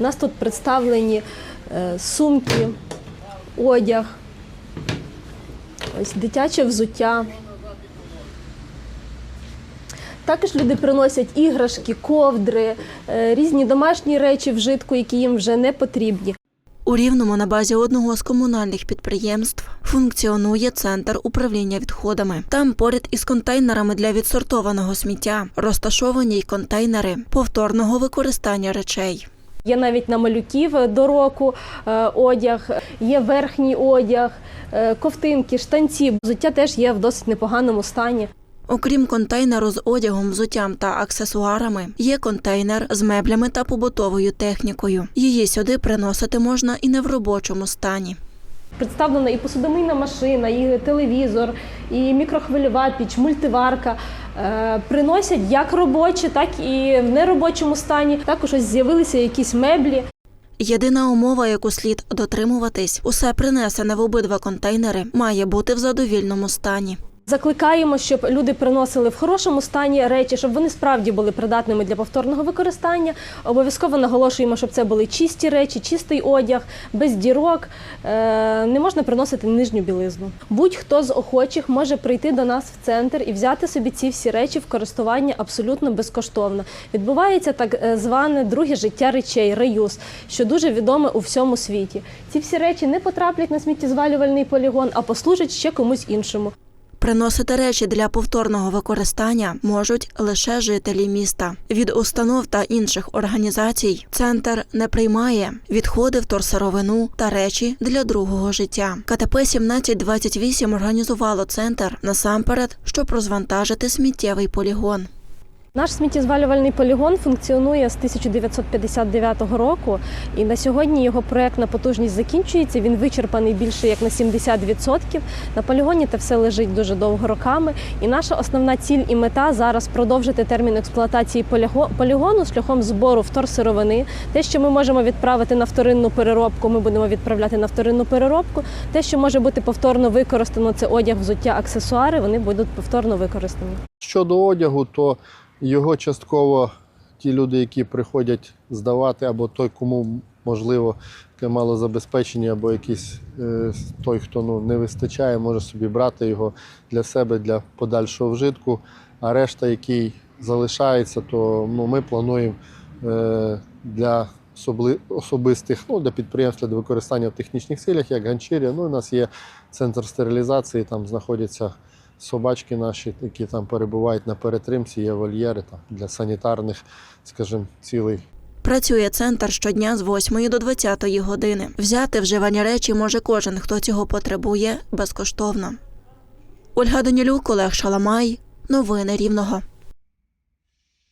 У нас тут представлені е, сумки, одяг, ось дитяче взуття. Також люди приносять іграшки, ковдри, е, різні домашні речі вжитку, які їм вже не потрібні. У Рівному на базі одного з комунальних підприємств функціонує центр управління відходами. Там поряд із контейнерами для відсортованого сміття розташовані й контейнери повторного використання речей. Є навіть на малюків до року е, одяг, є верхній одяг, е, ковтинки, штанці. Взуття теж є в досить непоганому стані. Окрім контейнеру з одягом, взуттям та аксесуарами, є контейнер з меблями та побутовою технікою. Її сюди приносити можна і не в робочому стані. Представлена і посудомийна машина, і телевізор, і мікрохвильова піч, мультиварка. Е, Приносять як робочі, так і в неробочому стані. Також ось з'явилися якісь меблі. Єдина умова, яку слід дотримуватись, усе принесене в обидва контейнери має бути в задовільному стані. Закликаємо, щоб люди приносили в хорошому стані речі, щоб вони справді були придатними для повторного використання. Обов'язково наголошуємо, щоб це були чисті речі, чистий одяг, без дірок. Е, Не можна приносити нижню білизну. Будь-хто з охочих може прийти до нас в центр і взяти собі ці всі речі в користування абсолютно безкоштовно. Відбувається так е, зване друге життя речей реюз, що дуже відоме у всьому світі. Ці всі речі не потраплять на сміттєзвалювальний полігон, а послужать ще комусь іншому. Приносити речі для повторного використання можуть лише жителі міста. Від установ та інших організацій центр не приймає відходи вторсировину та речі для другого життя. КТП 1728 організувало центр насамперед, щоб розвантажити сміттєвий полігон. Наш сміттєзвалювальний полігон функціонує з 1959 року, і на сьогодні його проектна потужність закінчується. Він вичерпаний більше як на 70%. На полігоні це все лежить дуже довго роками. І наша основна ціль і мета зараз продовжити термін експлуатації поліго- полігону шляхом збору вторсировини. Те, що ми можемо відправити на вторинну переробку, ми будемо відправляти на вторинну переробку. Те, що може бути повторно використано, це одяг, взуття, аксесуари. Вони будуть повторно використані. Щодо одягу, то його частково ті люди, які приходять здавати, або той, кому можливо таке малозабезпечення, або якийсь е, той, хто ну, не вистачає, може собі брати його для себе для подальшого вжитку. А решта, який залишається, то ну, ми плануємо е, для особистих, ну, для підприємств для використання в технічних цілях, як ганчір'я. Ну, у нас є центр стерилізації, там знаходяться собачки наші, які там перебувають на перетримці, є вольєри там, для санітарних, скажімо, цілей. Працює центр щодня з 8 до 20 години. Взяти вживані речі може кожен, хто цього потребує, безкоштовно. Ольга Данілюк, Олег Шаламай. Новини Рівного.